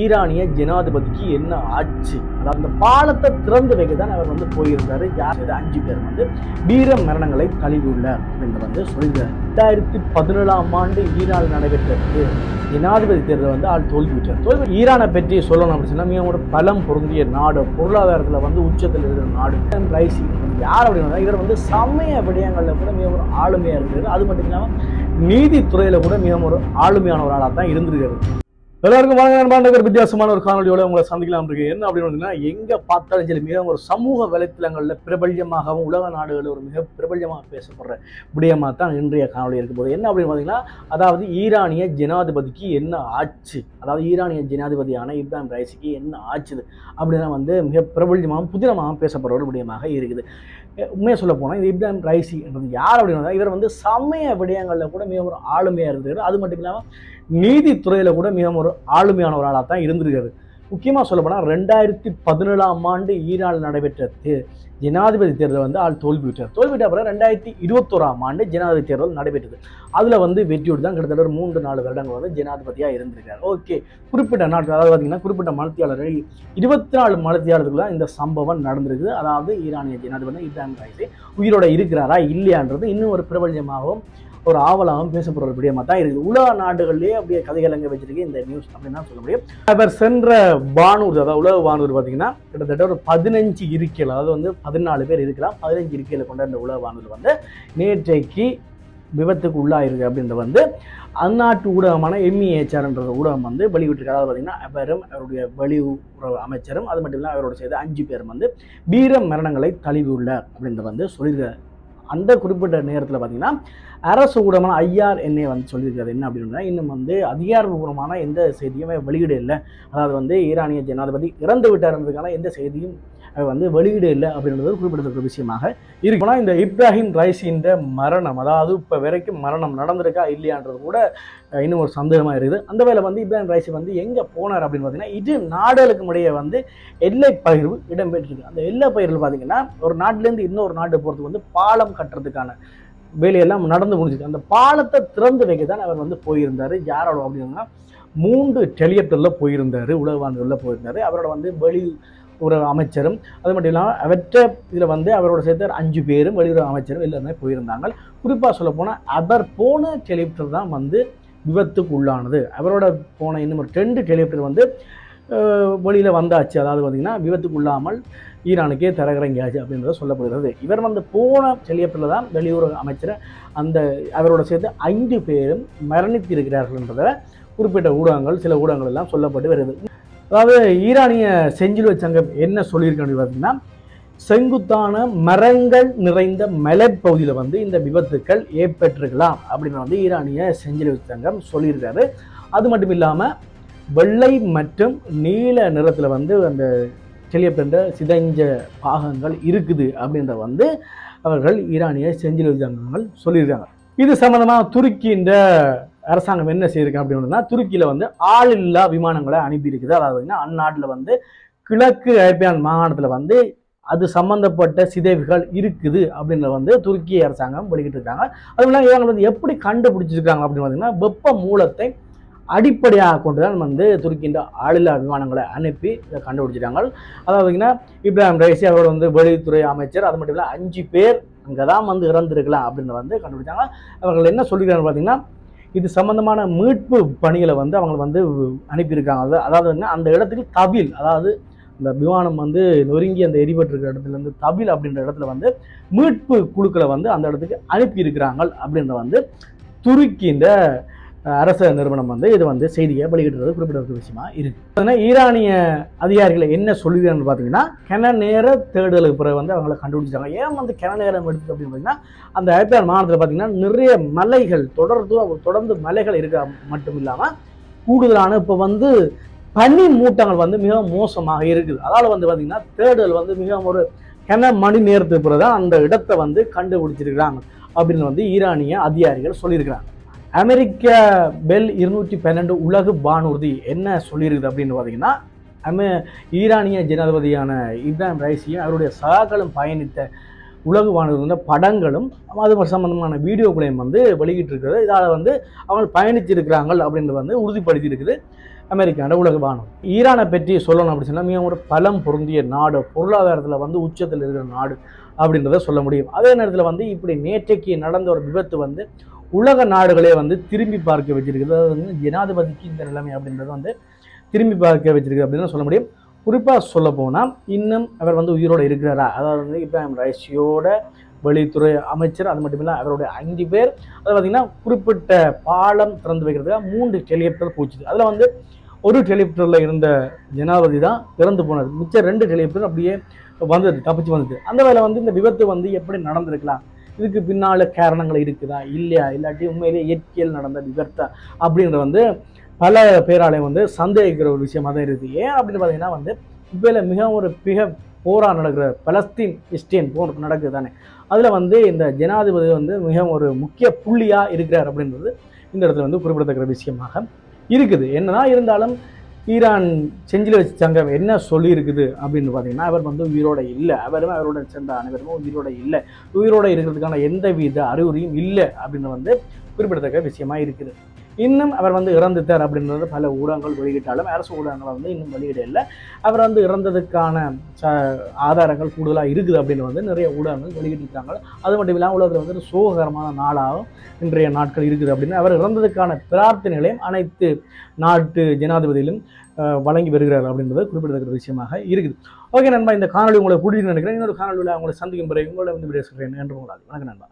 ஈரானிய ஜனாதிபதிக்கு என்ன ஆச்சு? அதாவது அந்த பாலத்தை திறந்து வைக்க தான் அவர் வந்து போயிருந்தாரு. யார்? அஞ்சு பேர் வந்து வீர மரணங்களை தழுவியுள்ளார் என்று வந்து சொல்கிறார் ரெண்டாயிரத்தி பதினேழாம் ஆண்டு ஈரானில் நடைபெற்றது. ஜனாதிபதி தேர்தல் வந்து ஆள் தோல்விட்டார் தோல்வி ஈரானை பற்றி சொல்லணும் அப்படின்னு சொன்னால் மிகவும் ஒரு பலம் பொருந்திய நாடு பொருளாதாரத்தில் வந்து உச்சத்தில் இருக்கிற நாடு. ரைசி யார் அப்படின்னா இவர் வந்து சமய விடயங்களில் கூட மிக ஒரு ஆளுமையாக இருக்கிறது அது மட்டும் இல்லாமல் நீதித்துறையில் கூட மிகவும் ஒரு ஆளுமையான ஒரு ஆளாக தான் இருந்திருக்கிறது எல்லாருக்கும் வாங்க நண்பாண்டகர் வித்தியாசமான ஒரு காணொலியோட உங்களை சந்திக்கலாம் இருக்கு என்ன அப்படின்னு பார்த்தீங்கன்னா எங்கே பார்த்தாலும் சரி மிக ஒரு சமூக வலைத்தளங்களில் பிரபல்யமாகவும் உலக நாடுகளில் ஒரு மிக பிரபல்யமாக பேசப்படுற விடயமாக தான் இன்றைய காணொலி இருக்க போது என்ன அப்படின்னு பார்த்தீங்கன்னா அதாவது ஈரானிய ஜனாதிபதிக்கு என்ன ஆச்சு அதாவது ஈரானிய ஜனாதிபதியான இப்ராஹிம் ரைசிக்கு என்ன ஆச்சுது அப்படின்னா வந்து மிக பிரபல்யமாகவும் புதினமாகவும் பேசப்படுற ஒரு விடயமாக இருக்குது. உண்மையாக சொல்ல போனால் இது இப்ராஹிம் ரைசி என்றது யார் அப்படின்னா இவர் வந்து சமய விடயங்களில் கூட மிக ஒரு ஆளுமையாக இருந்திருக்காரு. அது மட்டும் இல்லாமல் நீதித்துறையில் கூட மிகவும் ஒரு ஆளுமையான ஒரு ஆளாக தான் இருந்திருக்காரு. முக்கியமாக சொல்லப்போனால் ரெண்டாயிரத்தி பதினேழாம் ஆண்டு ஈரானில் நடைபெற்ற தே ஜனாதிபதி தேர்தல் வந்து ஆள் தோல்விவிட்டார் தோல்விட்ட அப்புறம் ரெண்டாயிரத்தி இருபத்தோராம் ஆண்டு ஜனாதிபதி தேர்தல் நடைபெற்றது. அதில் வந்து வெற்றியோடு தான் கிட்டத்தட்ட ஒரு மூன்று நாலு வருடங்கள் வந்து ஜனாதிபதியாக இருந்திருக்கார். ஓகே. குறிப்பிட்ட நாட்கள் அதாவது பார்த்தீங்கன்னா குறிப்பிட்ட மலத்தியாளர்கள் இருபத்தி நாலு மலத்தியாளர்களுக்கு தான் இந்த சம்பவம் நடந்திருக்குது. அதாவது ஈரானிய ஜனாதிபதி இப்ராஹிம் ரைசி உயிரோட இருக்கிறாரா இல்லையான்றது இன்னும் ஒரு பிரபல்யமாகவும் ஒரு ஆவலாகவும் பேசப்படுற ஒரு விடயமாக தான் இருக்குது. உலக நாடுகள்லேயே அப்படியே கதைகள் அங்கே வச்சிருக்கு இந்த நியூஸ் அப்படின்னு தான் சொல்ல முடியும். அவர் சென்ற வானூர் அதாவது உலக வானூர் பார்த்தீங்கன்னா கிட்டத்தட்ட ஒரு பதினஞ்சு இருக்கையில் அதாவது வந்து பதினாலு பேர் இருக்கலாம் பதினஞ்சு இருக்கையில் கொண்ட இந்த உலக வானூர் வந்து நேற்றைக்கு விபத்துக்கு உள்ளாயிருக்கு அப்படின்றது வந்து அந்நாட்டு ஊடகமான எம்இஹெச்ஆர்ன்ற ஊடகம் வந்து வெளியிட்டிருக்காரு அதாவது பார்த்தீங்கன்னா அவரும் அவருடைய வெளியுறவு அமைச்சரும் அது மட்டும் இல்லாமல் அவரோட சேர்த்து அஞ்சு பேரும் வந்து வீர மரணங்களை தழுவியுள்ளார் அப்படின்றத வந்து சொல்லியிருக்காரு. அந்த குறிப்பிட்ட நேரத்தில் பார்த்தீங்கன்னா அரசு ஊடகமான ஐஆர்என்ஏ வந்து சொல்லியிருக்காரு என்ன அப்படின்னா இன்னும் வந்து அதிகாரபூர்வமான எந்த செய்தியுமே வெளியிட இல்லை அதாவது வந்து ஈரானிய ஜனாதிபதி இறந்து விட்டார்ன்றதுக்கான எந்த செய்தியும் வந்து வெளியிட இல்லை அப்படின்றது ஒரு குறிப்பிடத்தக்க விஷயமாக இருக்கு. ஆனால் இந்த இப்ராஹிம் ரைசின் மரணம் அதாவது இப்போ வரைக்கும் மரணம் நடந்திருக்கா இல்லையான்றது கூட இன்னும் ஒரு சந்தேகமாக இருக்குது. அந்த வேலை வந்து இப்ராஹிம் ரைசி வந்து எங்கே போனார் அப்படின்னு பார்த்தீங்கன்னா இது நாடுகளுக்கு இடையே வந்து எல்லை பகிர்வு இடம்பெற்றிருக்கு. அந்த எல்லை பகிர்வு பார்த்தீங்கன்னா ஒரு நாட்டிலேருந்து இன்னொரு நாடு போகிறதுக்கு வந்து பாலம் கட்டுறதுக்கான வேலையெல்லாம் நடந்து முடிஞ்சிருக்கு. அந்த பாலத்தை திறந்து வைக்க தான் அவர் வந்து போயிருந்தார். யாரோட அப்படின்னா மூன்று டெலியப்டரில் போயிருந்தார் உலகவாண்டுகளில் போயிருந்தார். அவரோட வந்து வெளி ஒரு அமைச்சரும் அது மட்டும் இல்லாமல் அவற்றை இதில் வந்து அவரோட சேர்த்து அஞ்சு பேரும் வெளியுறவு அமைச்சரும் எல்லாருமே போயிருந்தாங்க. குறிப்பாக சொல்ல போனால் அவர் போன டெலிப்டர் தான் வந்து விபத்துக்கு உள்ளானது. அவரோட போன இன்னும் ஒரு ரெண்டு டெலிப்டர் வந்து வெளியில் வந்தாச்சு. அதாவது பார்த்திங்கன்னா விபத்துக்கு உள்ளாமல் ஈரானுக்கே தரகரங்கியாச்சு அப்படின்றத சொல்லப்படுகிறது. இவர் வந்து போன டெலிப்டரில் தான் வெளியுறவு அமைச்சர் அந்த அவரோட சேர்த்து ஐந்து பேரும் மரணித்திருக்கிறார்கள்ன்றத குறிப்பிட்ட ஊடகங்கள் சில ஊடகங்கள் எல்லாம் சொல்லப்பட்டு வருது. அதாவது ஈரானிய செஞ்சிலுவை சங்கம் என்ன சொல்லியிருக்காங்க அப்படின்னு பார்த்தீங்கன்னா செங்குத்தான மரங்கள் நிறைந்த மலைப்பகுதியில் வந்து இந்த விபத்துக்கள் ஏற்பட்டிருக்கலாம் அப்படின்னு வந்து ஈரானிய செஞ்சிலுவை சங்கம் சொல்லியிருக்காரு. அது மட்டும் இல்லாமல் வெள்ளை மற்றும் நீல நிறத்தில் வந்து அந்த செலியப்பென்ற சிதைஞ்ச பாகங்கள் இருக்குது அப்படின்ற வந்து அவர்கள் ஈரானிய செஞ்சிலுவை சங்கங்கள் சொல்லியிருக்காங்க. இது சம்மந்தமாக துருக்கின்ற அரசாங்கம் என்ன செய்யிருக்கு அப்படின்னா துருக்கியில் வந்து ஆளில்லா விமானங்களை அனுப்பியிருக்குது. அதாவது பார்த்தீங்கன்னா அந்நாட்டில் வந்து கிழக்கு ஐபியான் மாகாணத்தில் வந்து அது சம்பந்தப்பட்ட சிதைவுகள் இருக்குது அப்படின்றத வந்து துருக்கி அரசாங்கம் வெளியிட்டு இருக்காங்க அதுவும் இல்லாமல் இவங்க வந்து எப்படி கண்டுபிடிச்சிருக்காங்க அப்படின்னு பார்த்தீங்கன்னா வெப்ப மூலத்தை அடிப்படையாக கொண்டு தான் வந்து துருக்கின்ற ஆளில்லா விமானங்களை அனுப்பி இதை கண்டுபிடிச்சிட்டாங்க அதாவது பார்த்தீங்கன்னா இப்ராஹிம் ரைசி அவரோட வந்து வெளியுறவுத்துறை அமைச்சர் அது மட்டும் இல்லை அஞ்சு பேர் அங்கே தான் வந்து இறந்துருக்கலாம் அப்படின்னு வந்து கண்டுபிடிச்சாங்க. அவர்கள் என்ன சொல்லிக்கிறாங்க பார்த்தீங்கன்னா இது சம்பந்தமான மீட்பு பணிகளை வந்து அவங்க வந்து அனுப்பியிருக்காங்க. அது- அதாவது வந்து அந்த இடத்துக்கு தவில் அதாவது இந்த விமானம் வந்து நொறுங்கி அந்த எரிபட்டிருக்கிற இடத்துலேருந்து இடத்துல இருந்து தவில் அப்படின்ற இடத்துல வந்து மீட்பு குழுக்களை வந்து அந்த இடத்துக்கு அனுப்பியிருக்கிறாங்க அப்படின்ற வந்து துருக்கின்ற இந்த அரச நிறுவனம் வந்து இது வந்து செய்தியை வெளியிடுறது குறிப்பிடத்தக்க விஷயமா இருக்கு. ஈரானிய அதிகாரிகளை என்ன சொல்லுகிறான்னு பார்த்தீங்கன்னா கிண நேர தேடுதலுக்கு பிறகு வந்து அவங்கள கண்டுபிடிச்சாங்க ஏன் வந்து கிண நேரம் எடுத்து அப்படின்னு பார்த்தீங்கன்னா அந்த ஐபிஆர் மாநிலத்தில் பார்த்தீங்கன்னா நிறைய மலைகள் தொடர்ந்து தொடர்ந்து மலைகள் இருக்க மட்டும் இல்லாமல் கூடுதலான இப்போ வந்து பனி மூட்டங்கள் வந்து மிக மோசமாக இருக்குது. அதால் வந்து பார்த்தீங்கன்னா தேடுதல் வந்து மிக ஒரு கன மணி நேரத்துக்கு பிறகு தான் அந்த இடத்தை வந்து கண்டுபிடிச்சிருக்கிறாங்க அப்படின்னு வந்து ஈரானிய அதிகாரிகள் சொல்லியிருக்கிறாங்க. அமெரிக்க பெல் இருநூற்றி பன்னெண்டு உலக வானூர்தி என்ன சொல்லியிருக்குது அப்படின்னு பார்த்தீங்கன்னா அமெ ஈரானிய ஜனாதிபதியான இப்ராஹிம் ரைசியும் அவருடைய சகாக்களும் பயணித்த உலக வானூர்தி படங்களும் அது சம்பந்தமான வீடியோக்களையும் வந்து வெளியிட்டிருக்கிறது. இதால் வந்து அவங்க பயணிச்சிருக்கிறாங்க அப்படின்றது வந்து உறுதிப்படுத்தி இருக்குது அமெரிக்கான உலக வானம் ஈரானை பற்றி சொல்லணும் அப்படின்னு சொன்னால் மிகவும் ஒரு பலம் பொருந்திய நாடு பொருளாதாரத்தில் வந்து உச்சத்தில் இருக்கிற நாடு அப்படின்றத சொல்ல முடியும். அதே நேரத்தில் வந்து இப்படி நேற்றைக்கு நடந்த ஒரு விபத்து வந்து உலக நாடுகளே வந்து திரும்பி பார்க்க வச்சிருக்குது. அதாவது வந்து ஜனாதிபதிக்கு இந்த நிலைமை அப்படின்றது வந்து திரும்பி பார்க்க வச்சிருக்கு அப்படின்னு சொல்ல முடியும். குறிப்பாக சொல்ல போனால் இன்னும் அவர் வந்து உயிரோடு இருக்கிறாரா? அதாவது வந்து இப்போ ரைசியோட வெளித்துறை அமைச்சர் அது மட்டும் இல்லை அவருடைய அஞ்சு பேர். அது பார்த்திங்கன்னா குறிப்பிட்ட பாலம் திறந்து வைக்கிறதுக்காக மூன்று ஹெலிகாப்டர் போச்சுது அதில் வந்து ஒரு ஹெலிகாப்டரில் இருந்த ஜனாதிபதி தான் இறந்து போனது மிச்சம் ரெண்டு ஹெலிகாப்டர் அப்படியே வந்தது தப்பிச்சு வந்தது. அந்த வேலை வந்து இந்த விபத்து வந்து எப்படி நடந்திருக்கலாம்? இதுக்கு பின்னால் காரணங்கள் இருக்குதா? இல்லையா? இல்லாட்டி உண்மையிலேயே இயற்கையில் நடந்த விபத்தா அப்படின்ற வந்து பல பேராலே வந்து சந்தேகிக்கிற ஒரு விஷயமாக தான் இருக்குது. ஏன் அப்படின்னு பார்த்தீங்கன்னா வந்து இப்போ மிகவும் ஒரு மிக போரா நடக்கிற பலஸ்தீன் இஸ்டேன் போர் நடக்குது தானே. அதில் வந்து இந்த ஜனாதிபதி வந்து மிகவும் ஒரு முக்கிய புள்ளியாக இருக்கிறார் அப்படின்றது இந்த இடத்துல வந்து குறிப்பிடத்தக்க விஷயமாக இருக்குது. என்னதான் இருந்தாலும் ஈரான் செஞ்சில் சங்கம் என்ன சொல்லியிருக்குது அப்படின்னு பார்த்தீங்கன்னா அவர் வந்து உயிரோட இல்லை. அவரும் அவரோட சேர்ந்த அனைவரும் உயிரோட இல்லை. உயிரோட இருக்கிறதுக்கான எந்த வித அறிகுறியும் இல்லை அப்படின்னு வந்து குறிப்பிடத்தக்க விஷயமா இருக்குது. இன்னும் அவர் வந்து இறந்துட்டார் அப்படின்றது பல ஊடகங்கள் வெளியிட்டாலும் அரசு ஊடகங்கள் வந்து இன்னும் வெளியிட இல்லை. அவர் வந்து இறந்ததுக்கான ச ஆதாரங்கள் கூடுதலாக இருக்குது அப்படின்னு வந்து நிறைய ஊடகங்கள் வெளியிட்டிருக்காங்க. அது மட்டும் இல்லாமல் உலகத்தில் வந்து ஒரு சோககரமான நாளாகவும் இன்றைய நாட்கள் இருக்குது அப்படின்னு அவர் இறந்ததுக்கான பிரார்த்தனைகளையும் அனைத்து நாட்டு ஜனாதிபதியிலும் வழங்கி வருகிறார் அப்படின்றது குறிப்பிடத்தக்க விஷயமாக இருக்குது. ஓகே நண்பா இந்த காணொலி உங்களை பிடிச்சி நினைக்கிறேன். இன்னொரு காணொலியில் உங்களை சந்திக்கும் பிறகு உங்களை வந்து பேசுகிறேன் என்று உங்களால் வணக்கம் நண்பா.